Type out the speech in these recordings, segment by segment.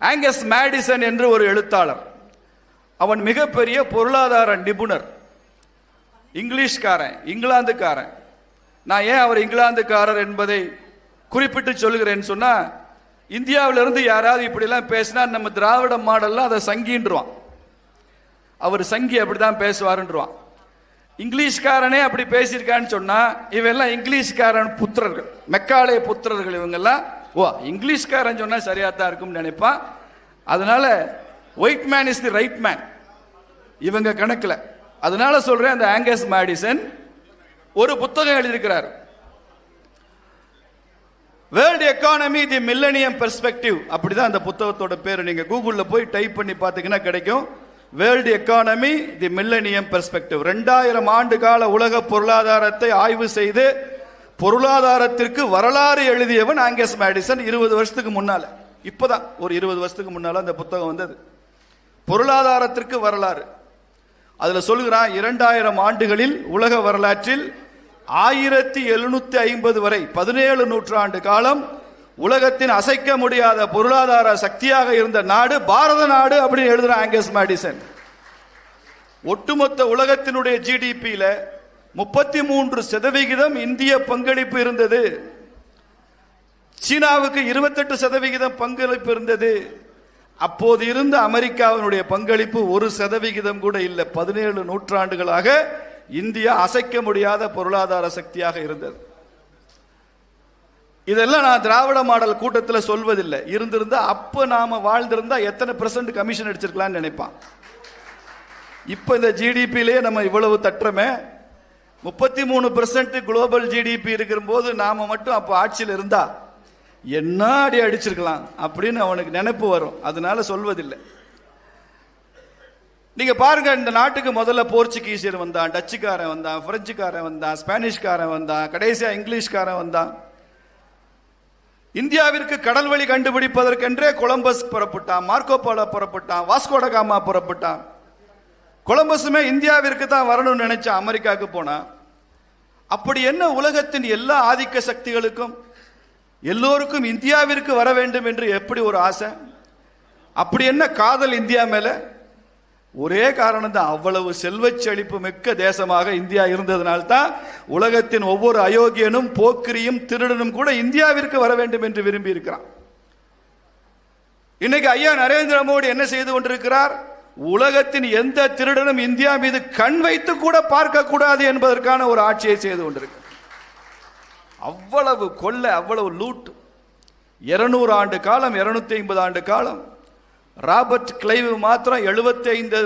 Angus Madison என்று ஒரு எழுத்தாளர். அவன் மிகப்பெரிய பொருளாதார நிபுணர். இங்கிலீஷ்காரன் இங்கிலாந்துக்காரன். நான் ஏன் அவர் இங்கிலாந்துக்காரர் என்பதை குறிப்பிட்டு சொல்லுகிறேன்னு சொன்னால் இந்தியாவிலிருந்து யாராவது இப்படிலாம் பேசினா நம்ம திராவிட மாடலில் அதை சங்கின்றுவான். அவர் சங்கி அப்படிதான் பேசுவாருன்றான் இங்கிலீஷ்காரனே அப்படி பேசியிருக்கான்னு சொன்னா இவெல்லாம் இங்கிலீஷ்காரன் புத்திரர்கள் மெக்காலய புத்திரர்கள் இவங்கெல்லாம். ஓ இங்கிலீஷ்காரன் சொன்னா சரியா தான் இருக்கும்னு நினைப்பான். அதனால white man is the right man இவங்க கணக்கில். அதனால சொல்றேன் அந்த ஆங்கஸ் மேடிசன் ஒரு புத்தகம் எழுதியிருக்கிறார். World economy the millennium perspective அப்படிதான் அந்த புத்தகத்தோட பேர். நீங்க கூகுளில் போய் டைப் பண்ணி பார்த்தீங்கன்னா கிடைக்கும். World economy the millennium perspective ரெண்டாயிரம் ஆண்டு கால உலக பொருளாதாரத்தை ஆய்வு செய்து பொருளாதாரத்திற்கு வரலாறு எழுதியவன் ஆங்கஸ் மேடிசன் இருபது வருஷத்துக்கு முன்னால. இப்பதான் ஒரு இருபது வருஷத்துக்கு முன்னால அந்த புத்தகம் வந்தது. பொருளாதாரத்திற்கு வரலாறு. அதுல சொல்லுகிறான் இரண்டாயிரம் ஆண்டுகளில் உலக வரலாற்றில் ஆயிரத்தி எழுநூத்தி ஐம்பது வரை பதினேழு நூற்றாண்டு காலம் உலகத்தின் அசைக்க முடியாத பொருளாதார சக்தியாக இருந்த நாடு பாரத நாடு அப்படின்னு எழுதுற ஆங்கஸ் மேடிசன். ஒட்டுமொத்த உலகத்தினுடைய ஜிடிபியில முப்பத்தி மூன்று சதவிகிதம் இந்திய பங்களிப்பு இருந்தது. சீனாவுக்கு இருபத்தெட்டு சதவிகிதம் பங்களிப்பு இருந்தது. அப்போது இருந்த அமெரிக்காவினுடைய பங்களிப்பு ஒரு சதவிகிதம் கூட இல்லை. பதினேழு நூற்றாண்டுகளாக இந்தியா அசைக்க முடியாத பொருளாதார சக்தியாக இருந்தது. இதெல்லாம் நான் திராவிட மாடல் கூட்டத்தில் சொல்வதில்லை. இருந்திருந்தா அப்போ நாம வாழ்ந்திருந்தா எத்தனை பெர்சன்ட் கமிஷன் அடிச்சிருக்கலாம்னு நினைப்பான். இப்போ இந்த ஜிடிபியிலே நம்ம இவ்வளவு தட்டுறமே முப்பத்தி மூணு பெர்சன்ட் குளோபல் ஜிடிபி இருக்கிற போது நாம மட்டும் அப்போ ஆட்சியில் இருந்தா என்ன அடி அடிச்சிருக்கலாம் அப்படின்னு அவனுக்கு நினைப்பு வரும். அதனால சொல்வதில்லை. நீங்க பாருங்க இந்த நாட்டுக்கு முதல்ல போர்ச்சுகீசியர் வந்தான் டச்சுக்காரன் வந்தான் பிரெஞ்சுக்காரன் வந்தான் ஸ்பானிஷ்காரன் வந்தான் கடைசியா இங்கிலீஷ்காரன் வந்தான். இந்தியாவிற்கு கடல் வழி கண்டுபிடிப்பதற்கென்றே கொலம்பஸ் புறப்பட்டான் மார்க்கோ போலோ புறப்பட்டான் வாஸ்கோடகாமா புறப்பட்டான். கொலம்பஸுமே இந்தியாவிற்கு தான் வரணும்னு நினைச்சான் அமெரிக்காவுக்கு போனான் அப்படி என்ன உலகத்தின் எல்லா ஆதிக்க சக்திகளுக்கும் எல்லோருக்கும் இந்தியாவிற்கு வர வேண்டும் என்று எப்படி ஒரு ஆசை? அப்படி என்ன காதல் இந்தியா மேலே? ஒரே காரணம் தான் அவ்வளவு செல்வச் செழிப்பு மிக்க தேசமாக இந்தியா இருந்ததனால்தான் உலகத்தின் ஒவ்வொரு அயோக்கியனும் போக்கிரியும் திருடனும் கூட இந்தியாவிற்கு வர வேண்டும் என்று விரும்பி இருக்கிறான் இன்னைக்கு ஐயா நரேந்திர மோடி என்ன செய்து கொண்டிருக்கிறார்? உலகத்தின் எந்த திருடனும் இந்தியா மீது கண் வைத்து கூட பார்க்க கூடாது என்பதற்கான ஒரு ஆட்சியை செய்து கொண்டிருக்கிறார். அவ்வளவு கொள்ள அவ்வளவு லூட் இருநூறு ஆண்டு காலம் இருநூத்தி ஐம்பது ஆண்டு காலம் ராபர்ட் கிளைவ் மாத்திரம் எழுபத்தி ஐந்து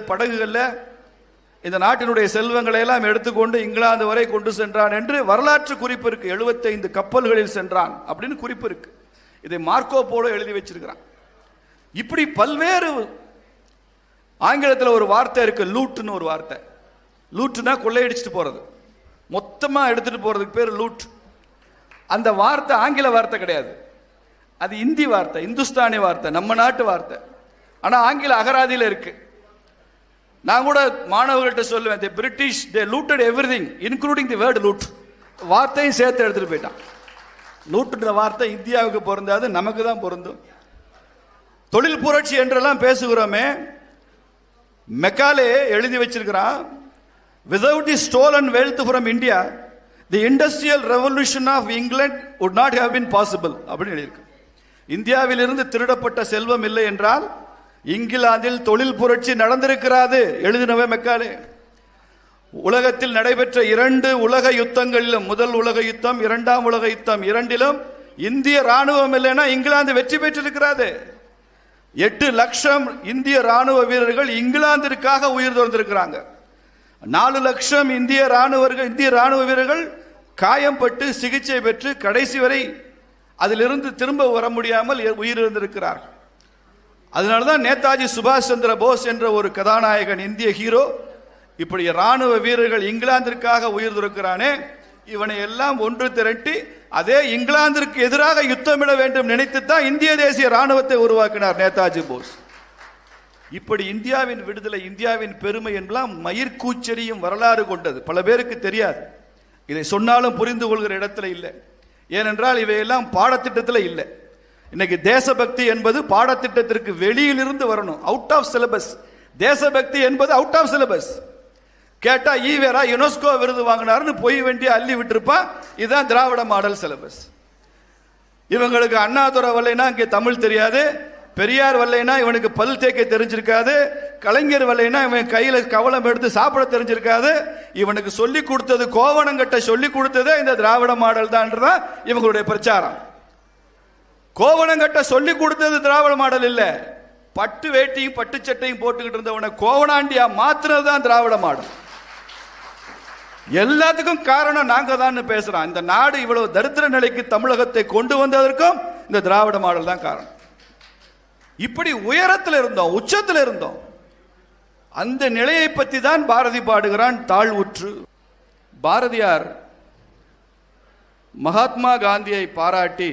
இந்த நாட்டினுடைய செல்வங்களை எல்லாம் எடுத்துக்கொண்டு இங்கிலாந்து வரை கொண்டு சென்றான் என்று வரலாற்று குறிப்பு இருக்கு. 75 கப்பல்களில் சென்றான் அப்படின்னு குறிப்பு இருக்கு. இதை மார்க்கோ போலோ எழுதி வச்சிருக்கிறான். இப்படி பல்வேறு ஆங்கிலத்தில் ஒரு வார்த்தை இருக்கு லூட்னு ஒரு வார்த்தை. லூட்னா கொள்ளையடிச்சிட்டு போறது. மொத்தமா எடுத்துட்டு போறதுக்கு பேர் லூட். அந்த வார்த்தை ஆங்கில வார்த்தை கிடையாது. அது இந்தி வார்த்தை இந்துஸ்தானி வார்த்தை நம்ம நாட்டு வார்த்தை. ஆனால் ஆங்கில அகராதியில் இருக்கு. நான் கூட மாணவர்கள்ட்ட சொல்லுவேன் the British they looted everything including the word loot வார்த்தையும் சேர்த்து எடுத்துகிட்டு போயிட்டான். லூட்டுன்ற வார்த்தை இந்தியாவுக்கு பொருந்தாது நமக்கு தான் பொருந்தும். தொழில் புரட்சி என்றெல்லாம் பேசுகிறோமே மெக்காலே எழுதி வச்சிருக்கிறான் without the stole and wealth from India the industrial revolution of England would not have been possible அப்படின்னு எழுதியிருக்கு. இந்தியாவிலிருந்து திருடப்பட்ட செல்வம் இல்லை என்றால் இங்கிலாந்தில் தொழில் புரட்சி நடந்திருக்கிறாது. எழுதினவே மெக்காலே. உலகத்தில் நடைபெற்ற இரண்டு உலக யுத்தங்களிலும் முதல் உலக யுத்தம் இரண்டாம் உலக யுத்தம் இரண்டிலும் இந்திய ராணுவம் இல்லைன்னா இங்கிலாந்து வெற்றி பெற்றிருக்கிறாது. எட்டு லட்சம் இந்திய ராணுவ வீரர்கள் இங்கிலாந்திற்காக உயிர் துறந்திருக்கிறாங்க நாலு லட்சம் இந்திய ராணுவர்கள் இந்திய ராணுவ வீரர்கள் காயம்பட்டு சிகிச்சை பெற்று கடைசி வரை அதிலிருந்து திரும்ப வர முடியாமல் உயிரிழந்திருக்கிறார்கள். அதனாலதான் நேதாஜி சுபாஷ் சந்திர போஸ் என்ற ஒரு கதாநாயகன் இந்திய ஹீரோ இப்படி ராணுவ வீரர்கள் இங்கிலாந்திற்காக உயிர் துறக்கிறானே இவனை எல்லாம் ஒன்று திரட்டி அதே இங்கிலாந்திற்கு எதிராக யுத்தமிட வேண்டும் நினைத்து தான் இந்திய தேசிய ராணுவத்தை உருவாக்கினார் நேதாஜி போஸ். இப்படி இந்தியாவின் விடுதலை இந்தியாவின் பெருமை என்பலாம் மயிர்கூச்சரியும் வரலாறு கொண்டது. பல பேருக்கு தெரியாது. இதை சொன்னாலும் புரிந்து கொள்கிற இடத்துல இல்லை. ஏனென்றால் இவையெல்லாம் பாடத்திட்டத்தில் இல்லை. இன்னைக்கு தேசபக்தி என்பது பாடத்திட்டத்திற்கு வெளியிலிருந்து வரணும். அவுட் ஆஃப் சிலபஸ் தேசபக்தி என்பது அவுட் ஆஃப் சிலபஸ் கேட்டா ஈவேரா யுனெஸ்கோ விருது வாங்கினாருன்னு போய் வேண்டி அள்ளி விட்டுருப்பா. இதுதான் திராவிட மாடல் சிலபஸ் இவங்களுக்கு அண்ணாதுரை வரலைன்னா இங்கே தமிழ் தெரியாது. பெரியார் வரலைன்னா இவனுக்கு பல் தேக்க தெரிஞ்சிருக்காது. கலைஞர் வரலைன்னா இவன் கையில் கவலம் எடுத்து சாப்பிட தெரிஞ்சிருக்காது. இவனுக்கு சொல்லி கொடுத்தது கோவணங்கட்ட சொல்லி கொடுத்ததே இந்த திராவிட மாடல் தான்றதான் இவங்களுடைய பிரச்சாரம். கோவணங்கட்ட சொல்லி கொடுத்தது திராவிட மாடல் இல்ல. பட்டு வேட்டியும் பட்டு சட்டையும் போட்டுக்கிட்டு இருந்தவனை கோவணாண்டியா மாத்துறது தான் திராவிட மாடல். எல்லாத்துக்கும் காரணம் நாங்க தான் பேசுறோம். இந்த நாடு இவ்வளவு தரித்திர நிலைக்கு தமிழகத்தை கொண்டு வந்ததற்கும் இந்த திராவிட மாடல் தான் காரணம். இப்படி உயரத்தில் இருந்தோம் உச்சத்தில் இருந்தோம். அந்த நிலையை பற்றி தான் பாரதி பாடுகிறான் தாழ்வுற்று. பாரதியார் மகாத்மா காந்தியை பாராட்டி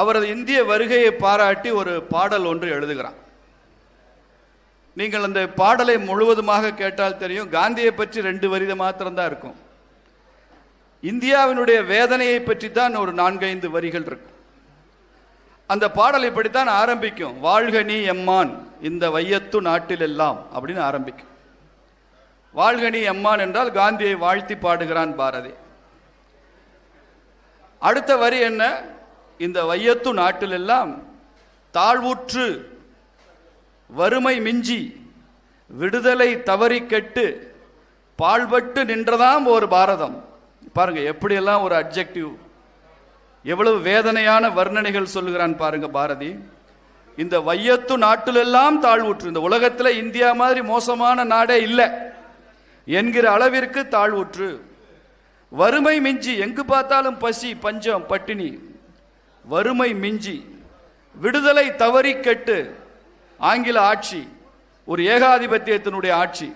அவரது இந்திய வருகையை பாராட்டி ஒரு பாடல் ஒன்று எழுதுகிறான். நீங்கள் அந்த பாடலை முழுவதுமாக கேட்டால் தெரியும் காந்தியை பற்றி ரெண்டு வரிதை மாத்திரம்தான் இருக்கும். இந்தியாவினுடைய வேதனையை பற்றி தான் ஒரு நான்கைந்து வரிகள் இருக்கும். அந்த பாடல் இப்படித்தான் ஆரம்பிக்கும். வாழ்க நீ எம்மான் இந்த வையத்து நாட்டில் எல்லாம் அப்படின்னு ஆரம்பிக்கும். வாழ்க நீ எம்மான் என்றால் காந்தியை வாழ்த்தி பாடுகிறான் பாரதி. அடுத்த வரி என்ன? இந்த வையத்து நாட்டிலெல்லாம் தாழ்வுற்று வறுமை மிஞ்சி விடுதலை தவறி கெட்டு பாழ்பட்டு நின்றதாம் ஒரு பாரதம். பாருங்க எப்படியெல்லாம் ஒரு அப்ஜெக்டிவ் எவ்வளவு வேதனையான வர்ணனைகள் சொல்லுகிறான் பாருங்க பாரதி. இந்த வையத்து நாட்டிலெல்லாம் தாழ்வுற்று இந்த உலகத்தில் இந்தியா மாதிரி மோசமான நாடே இல்லை என்கிற அளவிற்கு தாழ்வுற்று. வறுமை மிஞ்சி எங்கு பார்த்தாலும் பசி பஞ்சம் பட்டினி வறுமை மிஞ்சி விடுதலை தவறி கெட்டு ஆங்கில ஆட்சி ஒரு ஏகாதிபத்தியத்தினுடைய ஆட்சி.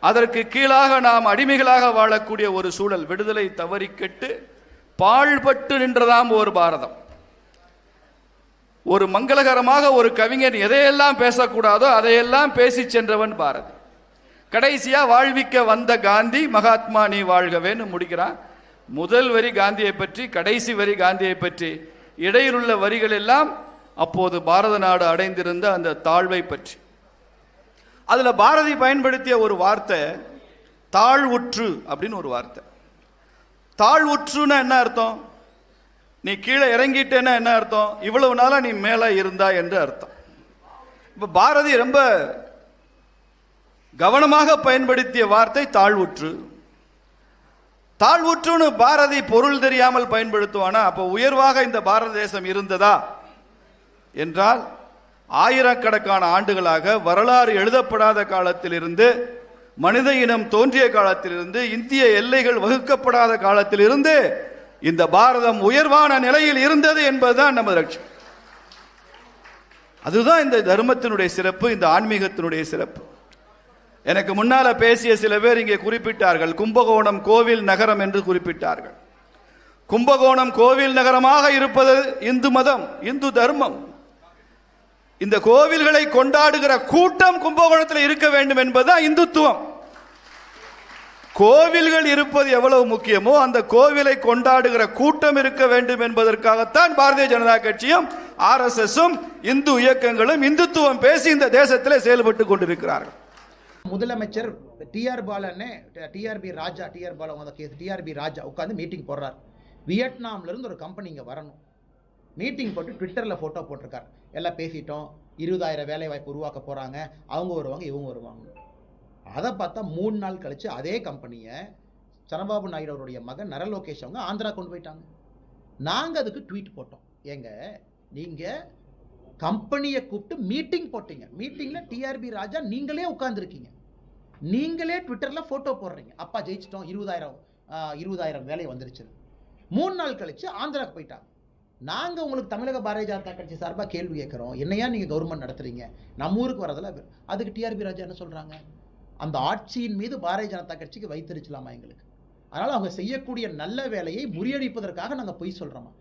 அதற்கு கீழாக நாம் அடிமைகளாக வாழக்கூடிய ஒரு சூழல். விடுதலை தவறி கெட்டு பாழ்பட்டு நின்றதாம் ஒரு பாரதம். ஒரு மங்களகரமாக ஒரு கவிஞன் எதையெல்லாம் பேசக்கூடாதோ அதையெல்லாம் பேசி சென்றவன் பாரதி. கடைசியா வாழ்விக்க வந்த காந்தி மகாத்மா நீ வாழ்கவேன்னு முடிக்கிறான். முதல் வரி காந்தியை பற்றி கடைசி வரி காந்தியை பற்றி இடையிலுள்ள வரிகள் எல்லாம் அப்போது பாரத நாடு அடைந்திருந்த அந்த தாழ்வை பற்றி. அதில் பாரதி பயன்படுத்திய ஒரு வார்த்தை தாழ்வுற்று அப்படின்னு ஒரு வார்த்தை. தாழ்வுற்றுன்னா என்ன அர்த்தம்? நீ கீழே இறங்கிட்டேன்னா என்ன அர்த்தம்? இவ்வளவு நாளா நீ மேலே இருந்தா என்று அர்த்தம். இப்போ பாரதி ரொம்ப கவனமாக பயன்படுத்திய வார்த்தை தாழ்வுற்று. தாழ்வுற்றுன்னு பாரதி பொருள் தெரியாமல் பயன்படுத்துவானா? அப்போ உயர்வாக இந்த பாரத தேசம் இருந்ததா? என்றால் ஆயிரக்கணக்கான ஆண்டுகளாக வரலாறு எழுதப்படாத காலத்திலிருந்து மனித இனம் தோன்றிய காலத்திலிருந்து இந்திய எல்லைகள் வகுக்கப்படாத காலத்திலிருந்து இந்த பாரதம் உயர்வான நிலையில் இருந்தது என்பதுதான் நமது லட்சியம். அதுதான் இந்த தர்மத்தினுடைய சிறப்பு இந்த ஆன்மீகத்தினுடைய சிறப்பு. எனக்கு முன்னால பேசிய சில பேர் இங்கே குறிப்பிட்டார்கள் கும்பகோணம் கோவில் நகரம் என்று குறிப்பிட்டார்கள். கும்பகோணம் கோவில் நகரமாக இருப்பது இந்து மதம் இந்து தர்மம். இந்த கோவில்களை கொண்டாடுகிற கூட்டம் கும்பகோணத்தில் இருக்க வேண்டும் என்பதுதான் இந்துத்துவம். கோவில்கள் இருப்பது எவ்வளவு முக்கியமோ அந்த கோவிலை கொண்டாடுகிற கூட்டம் இருக்க வேண்டும் என்பதற்காகத்தான் பாரதிய ஜனதா கட்சியும் ஆர்எஸ்எஸும் இந்து இயக்கங்களும் இந்துத்துவம் பேசி இந்த தேசத்திலே செயல்பட்டு கொண்டிருக்கிறார்கள். முதலமைச்சர் டிஆர் பாலன்னு டிஆர்பி ராஜா டிஆர் பாலா கேஸ் டிஆர்பி ராஜா உட்காந்து மீட்டிங் போடுறார். வியட்நாம்ல இருந்து ஒரு கம்பெனி இங்கே வரணும். மீட்டிங் போட்டு ட்விட்டரில் ஃபோட்டோ போட்டிருக்கார். எல்லாம் பேசிட்டோம். இருபதாயிரம் வேலை வாய்ப்பு உருவாக்க போகிறாங்க அவங்க வருவாங்க இவங்க வருவாங்க. அதை பார்த்தா மூணு நாள் கழித்து அதே கம்பெனியை சரபாபு நாயுடு அவருடைய மகன் நரலோகேஷ் அவங்க ஆந்திரா கொண்டு போயிட்டாங்க. நாங்கள் அதுக்கு ட்வீட் போட்டோம். ஏங்க நீங்கள் கம்பெனியை கூப்பிட்டு மீட்டிங் போட்டீங்க. மீட்டிங்கில் டிஆர்பி ராஜா நீங்களே உட்காந்துருக்கீங்க நீங்களே ட்விட்டரில் ஃபோட்டோ போடுறீங்க. அப்பா ஜெயிச்சிட்டோம் இருபதாயிரம் இருபதாயிரம் வேலை வந்துருச்சு. மூணு நாள் கழித்து ஆந்திராவுக்கு போயிட்டாங்க. நாங்கள் உங்களுக்கு தமிழக பாரதிய ஜனதா கட்சி சார்பாக கேள்வி கேட்குறோம். என்னையா நீங்கள் கவர்மெண்ட் நடத்துறீங்க? நம்ம ஊருக்கு வரதில் அதுக்கு டிஆர்பி ராஜா என்ன சொல்கிறாங்க அந்த ஆட்சியின் மீது பாரதிய ஜனதா கட்சிக்கு வைத்திருச்சலாமா எங்களுக்கு? அதனால் அவங்க செய்யக்கூடிய நல்ல வேலையை முறியடிப்பதற்காக நாங்கள் பொய் சொல்கிறோமா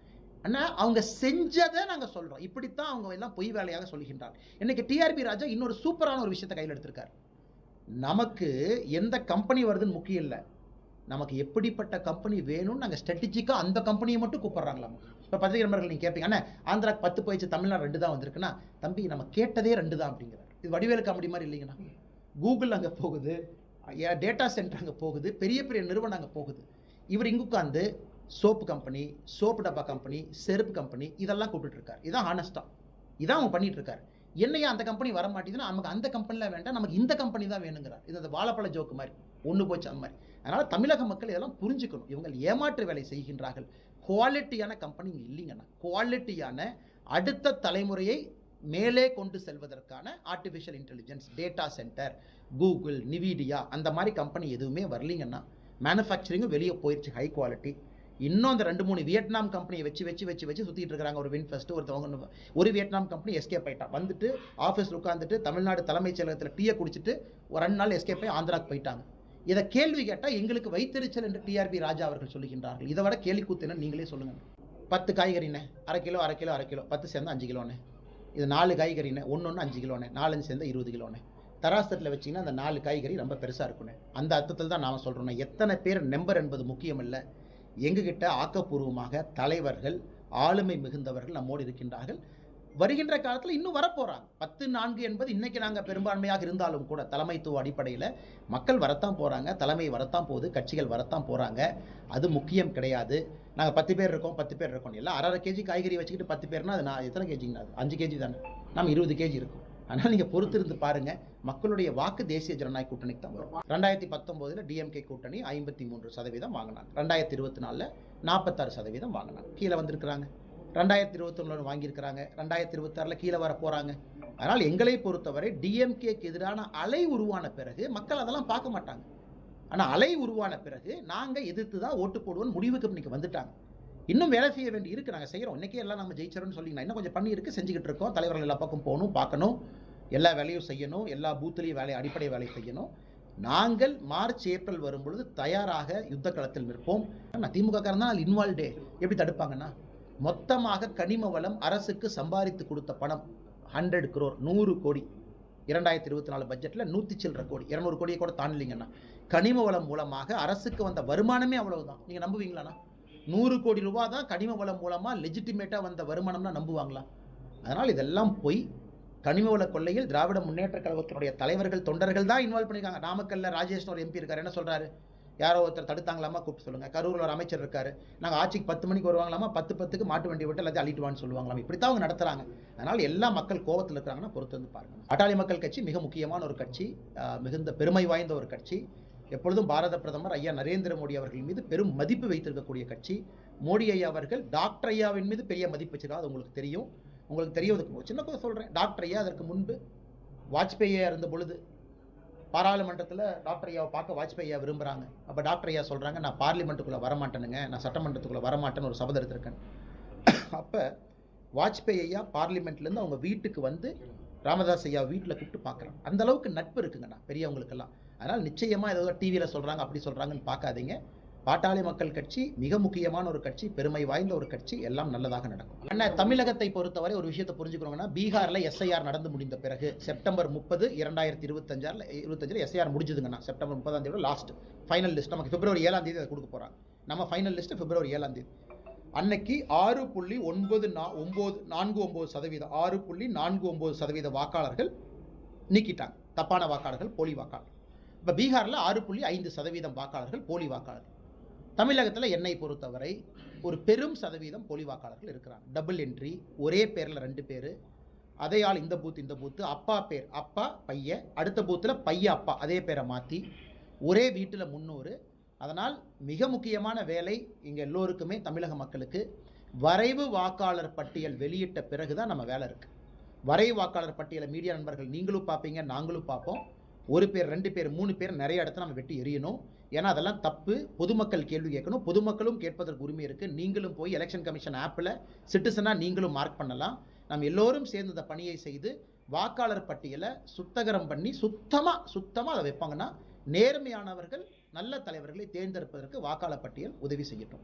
அண்ணா அவங்க செஞ்சதை நாங்கள் சொல்கிறோம் இப்படித்தான் அவங்க எல்லாம் பொய் வேலையாக சொல்கின்றார் இன்னைக்கு டிஆர்பி ராஜா இன்னொரு சூப்பரான ஒரு விஷயத்தை கையில் எடுத்திருக்கார். நமக்கு எந்த கம்பெனி வருதுன்னு முக்கியம் இல்லை. நமக்கு எப்படிப்பட்ட கம்பெனி வேணும்னு நாங்கள் ஸ்ட்ராட்டஜிக்காக அந்த கம்பெனியை மட்டும் கூப்பிட்றாங்களாம். இப்போ பத்திரிகை நண்பர்கள் நீங்கள் கேட்பீங்க அண்ணா ஆந்திரா பத்து போயிடுச்சு தமிழ்நாடு ரெண்டு தான் வந்திருக்குன்னா தம்பி நம்ம கேட்டதே ரெண்டு தான் அப்படிங்கிறார். இது வடிவேலு காமெடி மாதிரி இல்லைங்கண்ணா கூகுள் அங்கே போகுது டேட்டா சென்டர் அங்கே போகுது பெரிய பெரிய நிறுவனம் அங்கே போகுது. இவர் இங்கு உட்காந்து சோப்பு கம்பெனி சோப்பு டப்பா கம்பெனி செருப்பு கம்பெனி இதெல்லாம் கூப்பிட்டுருக்காரு இதான் ஹானஸ்டா இதான் அவங்க பண்ணிட்டு என்னையா அந்த கம்பெனி வர மாட்டேங்குதுன்னா நமக்கு அந்த கம்பெனியில் வேண்டாம் நமக்கு இந்த கம்பெனி தான் வேணுங்கிறார். இது அந்த வாழைப்பழ ஜோக்கு மாதிரி. ஒன்று போச்சு அந்த மாதிரி. அதனால் தமிழக மக்கள் இதெல்லாம் புரிஞ்சுக்கணும். இவங்க ஏமாற்று வேலை செய்கின்றார்கள். குவாலிட்டியான கம்பெனி இங்கே இல்லைங்கண்ணா குவாலிட்டியான அடுத்த தலைமுறையை மேலே கொண்டு செல்வதற்கான artificial intelligence data centre Google Nvidia அந்த மாதிரி கம்பெனி எதுவுமே வரலீங்கன்னா மேனுஃபேக்சரிங்கும் வெளியே போயிடுச்சு ஹை குவாலிட்டி இன்னும் அந்த ரெண்டு மூணு வியட்நாம் கம்பெனியை வச்சு வச்சு வச்சு வச்சு சுற்றிட்டு இருக்காங்க ஒரு வின்ஃபெஸ்ட் ஒருத்தவங்க ஒரு வியட்நாம் கம்பெனி எஸ்கேப் ஆயிட்டான். வந்துட்டு ஆஃபீஸில் உட்காந்துட்டு தமிழ்நாடு தலைமைச் செயலகத்தில் டீயை குடிச்சிட்டு ஒரு ரெண்டு நாள் எஸ்கேப் ஆகி ஆந்திராக்கு போயிட்டாங்க. இதை கேள்வி கேட்டால் எங்களுக்கு வைத்தறிச்சல் என்று டிஆர்பி ராஜா அவர்கள் சொல்லுகின்றார்கள். இதை விட கேள்வி கூத்து நீங்களே சொல்லுங்கள் பத்து காய்கறிண்ணே அரை கிலோ அரை கிலோ அரை கிலோ. பத்து சேர்ந்து அஞ்சு கிலோண்ணே. இது நாலு காய்கறிண்ணே ஒன்று ஒன்று அஞ்சு கிலோண்ணே. நாலஞ்சு சேர்ந்து இருபது கிலோண்ணே. தராசத்தில் வச்சிங்கன்னா அந்த நாலு காய்கறி ரொம்ப பெருசாக இருக்குண்ணே. அந்த அர்த்தத்தில் தான் நாம் சொல்கிறோம் எத்தனை பேர் நம்பர் என்பது முக்கியம் இல்லை. எங்ககிட்ட ஆக்கப்பூர்வமாக தலைவர்கள் ஆளுமை மிகுந்தவர்கள் நம்மோடு இருக்கின்றார்கள். வருகின்ற காலத்தில் இன்னும் வரப்போகிறாங்க பத்து நான்கு என்பது இன்றைக்கி நாங்கள் பெரும்பான்மையாக இருந்தாலும் கூட தலைமைத்துவ அடிப்படையில் மக்கள் வரத்தான் போகிறாங்க தலைமை வரத்தான் போகுது. கட்சிகள் வரத்தான் போகிறாங்க அது முக்கியம் கிடையாது. நாங்கள் பத்து பேர் இருக்கோம் பத்து பேர் இருக்கோம். இல்லை அரை அரை கேஜி காய்கறி வச்சுக்கிட்டு பத்து பேர்னா அது நான் எத்தனை கேஜிங்கண்ணா அஞ்சு கேஜி தானே. நம்ம இருபது கேஜி இருக்கும். அதனால் நீங்கள் பொறுத்திருந்து பாருங்க. மக்களுடைய வாக்கு தேசிய ஜனநாயக கூட்டணிக்கு தான் வரும். ரெண்டாயிரத்தி பத்தொம்போதில் டிஎம்கே கூட்டணி ஐம்பத்தி மூன்று சதவீதம் வாங்கினாங்க. ரெண்டாயிரத்தி இருபத்தி நாலில் நாற்பத்தாறு சதவீதம் வாங்கினாங்க. கீழே வந்திருக்கிறாங்க. ரெண்டாயிரத்தி இருபத்தொன்னு வாங்கியிருக்கிறாங்க. ரெண்டாயிரத்தி இருபத்தாறில் கீழே வர போகிறாங்க அதனால் எங்களை பொறுத்தவரை டிஎம்கேக்கு எதிரான அலை உருவான பிறகு மக்கள் அதெல்லாம் பார்க்க மாட்டாங்க. ஆனால் அலை உருவான பிறகு நாங்கள் எதிர்த்து தான் ஓட்டு போடுவோம் முடிவுக்கு இன்னைக்கு வந்துட்டாங்க. இன்னும் வேலை செய்ய வேண்டி இருக்கு. நாங்கள் செய்கிறோம் இன்னைக்கே எல்லாம் நம்ம ஜெயிச்சிரோம்னு சொல்லிங்கன்னா இன்னும் கொஞ்சம் பண்ணி இருக்கு. செஞ்சுக்கிட்டு இருக்கோம். தலைவர்கள் எல்லா பக்கம் போகணும் பார்க்கணும். எல்லா வேலையும் செய்யணும். எல்லா பூத்துலேயும் வேலை அடிப்படை வேலை செய்யணும். நாங்கள் மார்ச் ஏப்ரல் வரும்பொழுது தயாராக யுத்த களத்தில் நிற்போம். நான் திமுக காரன் தான் இன்வால்வ்டே எப்படி தடுப்பாங்கன்னா மொத்தமாக கனிம வளம் அரசுக்கு சம்பாதித்து கொடுத்த பணம் ஹண்ட்ரட் குரோர் நூறு கோடி. இரண்டாயிரத்தி இருபத்தி நாலு பட்ஜெட்டில் நூற்றி சில்லற கோடி. இரநூறு கோடியை கூட தாண்டலிங்கண்ணா. கனிம வளம் மூலமாக அரசுக்கு வந்த வருமானமே அவ்வளவுதான். நீங்கள் நம்புவீங்களாண்ணா? நூறு கோடி ரூபாய் தான் கனிம வளம் மூலமாக லெஜிட்டிமேட்டாக வந்த வருமானம்னா நம்புவாங்களா? அதனால் இதெல்லாம் போய். கனிம வள கொள்ளையில் திராவிட முன்னேற்ற கழகத்தினுடைய தலைவர்கள் தொண்டர்கள் தான் இன்வால்வ் பண்ணியிருக்காங்க. நாமக்கல்ல ராஜேஷ் ஒரு எம்பி இருக்கார். என்ன சொல்கிறாரு யாரோ ஒருத்தர் தடுத்தாங்களாமா? கூப்பிட்டு சொல்லுங்கள் கரூரில் ஒரு அமைச்சர் இருக்காரு. நாங்கள் ஆட்சிக்கு பத்து மணிக்கு வருவாங்களாமா? பத்து பத்துக்கு மாட்டு வண்டி விட்டு எல்லாத்தையும் அழிட்டுவான்னு சொல்லுவாங்களாம்? இப்படி தான் அவங்க நடத்துகிறாங்க அதனால் எல்லா மக்கள் கோவத்தில் இருக்கிறாங்கன்னா பொறுத்து வந்து பாருங்க. அட்டாளி மக்கள் கட்சி மிக முக்கியமான ஒரு கட்சி மிகுந்த பெருமை வாய்ந்த ஒரு கட்சி. எப்பொழுதும் பாரத பிரதமர் ஐயா நரேந்திர மோடி அவர்கள் மீது பெரும் மதிப்பு வைத்திருக்கக்கூடிய கட்சி. மோடி ஐயா அவர்கள் டாக்டர் ஐயாவின் மீது பெரிய மதிப்பு வச்சிருக்காங்க அது உங்களுக்கு தெரியும். உங்களுக்கு தெரியவதுக்கு சின்ன கூட சொல்கிறேன் டாக்டர் ஐயா அதற்கு முன்பு வாஜ்பேயா இருந்த பொழுது பாராளுமன்றத்தில் டாக்டர் ஐயாவை பார்க்க வாஜ்பேயி ஐயா விரும்புகிறாங்க அப்போ டாக்டர் ஐயா சொல்கிறாங்க நான் பார்லிமெண்ட்டுக்குள்ளே வரமாட்டேனுங்க. நான் சட்டமன்றத்துக்குள்ளே வரமாட்டேன்னு ஒரு சபதம் எடுத்திருக்கேன். அப்போ வாஜ்பேயி ஐயா பார்லிமெண்ட்லேருந்து அவங்க வீட்டுக்கு வந்து ராமதாஸ் ஐயா வீட்டில் கூப்பிட்டு பார்க்குறாங்க அந்த அளவுக்கு நட்பு இருக்குங்கண்ணா பெரியவங்களுக்கெல்லாம். அதனால் நிச்சயமாக ஏதோ டிவியில் சொல்கிறாங்க அப்படி சொல்கிறாங்கன்னு பார்க்காதீங்க. பாட்டாளி மக்கள் கட்சி மிக முக்கியமான ஒரு கட்சி பெருமை வாய்ந்த ஒரு கட்சி எல்லாம் நல்லதாக நடக்கும். அண்ணா தமிழகத்தை பொறுத்தவரை ஒரு விஷயத்தை புரிஞ்சுக்கணுங்கன்னா பீகாரில் எஸ்ஐஆர் நடந்து முடிந்த பிறகு செப்டம்பர் முப்பது இரண்டாயிரத்தி இருபத்தஞ்சாரில் இருபத்தஞ்சில் எஸ்ஐஆர் முடிஞ்சதுங்கண்ணா செப்டம்பர் முப்பதாம் தேதி லாஸ்ட் ஃபைனல் லிஸ்ட் நமக்கு பிப்ரவரி ஏழாம் தேதி அதை கொடுக்க போகிறாங்க நம்ம ஃபைனல் லிஸ்ட்டு பிப்ரவரி ஏழாம் தேதி. அன்னைக்கு ஆறு புள்ளி ஒன்பது நா ஒம்பது நான்கு ஒம்பது சதவீதம் ஆறு புள்ளி நான்கு ஒம்பது சதவீத வாக்காளர்கள் நீக்கிட்டாங்க. தப்பான வாக்காளர்கள் போலி வாக்காளர் இப்போ பீகாரில் ஆறு புள்ளி ஐந்து சதவீதம் வாக்காளர்கள் போலி வாக்காளர் தமிழகத்தில் என்னை பொறுத்தவரை ஒரு பெரும் சதவீதம் போலி வாக்காளர்கள் இருக்கிறாங்க. டபுள் என்ட்ரி ஒரே பேரில் ரெண்டு பேர். அதே ஆள் இந்த பூத் இந்த பூத்து அப்பா பேர் அப்பா பையன் அடுத்த பூத்தில் பைய அப்பா அதே பேரை மாற்றி ஒரே வீட்டில் முன்னூறு அதனால் மிக முக்கியமான வேலை இங்கே எல்லோருக்குமே தமிழக மக்களுக்கு வரைவு வாக்காளர் பட்டியல் வெளியிட்ட பிறகு தான் நம்ம வேலை இருக்குது வரைவு வாக்காளர் பட்டியலை மீடியா நண்பர்கள் நீங்களும் பார்ப்பீங்க நாங்களும் பார்ப்போம். ஒரு பேர் ரெண்டு பேர் மூணு பேர் நிறைய இடத்துல நம்ம வெட்டி எரியணும் ஏன்னா அதெல்லாம் தப்பு. பொதுமக்கள் கேள்வி கேட்கணும். பொதுமக்களும் கேட்பதற்கு உரிமை இருக்குது நீங்களும் போய் எலெக்ஷன் கமிஷன் ஆப்பில் சிட்டிசனாக நீங்களும் மார்க் பண்ணலாம். நம்ம எல்லோரும் சேர்ந்து அந்த பணியை செய்து வாக்காளர் பட்டியலை சுத்தகரம் பண்ணி சுத்தமாக சுத்தமாக அதை வைப்பாங்கன்னா நேர்மையானவர்கள் நல்ல தலைவர்களை தேர்ந்தெடுப்பதற்கு வாக்காளர் பட்டியல் உதவி செய்யட்டும்.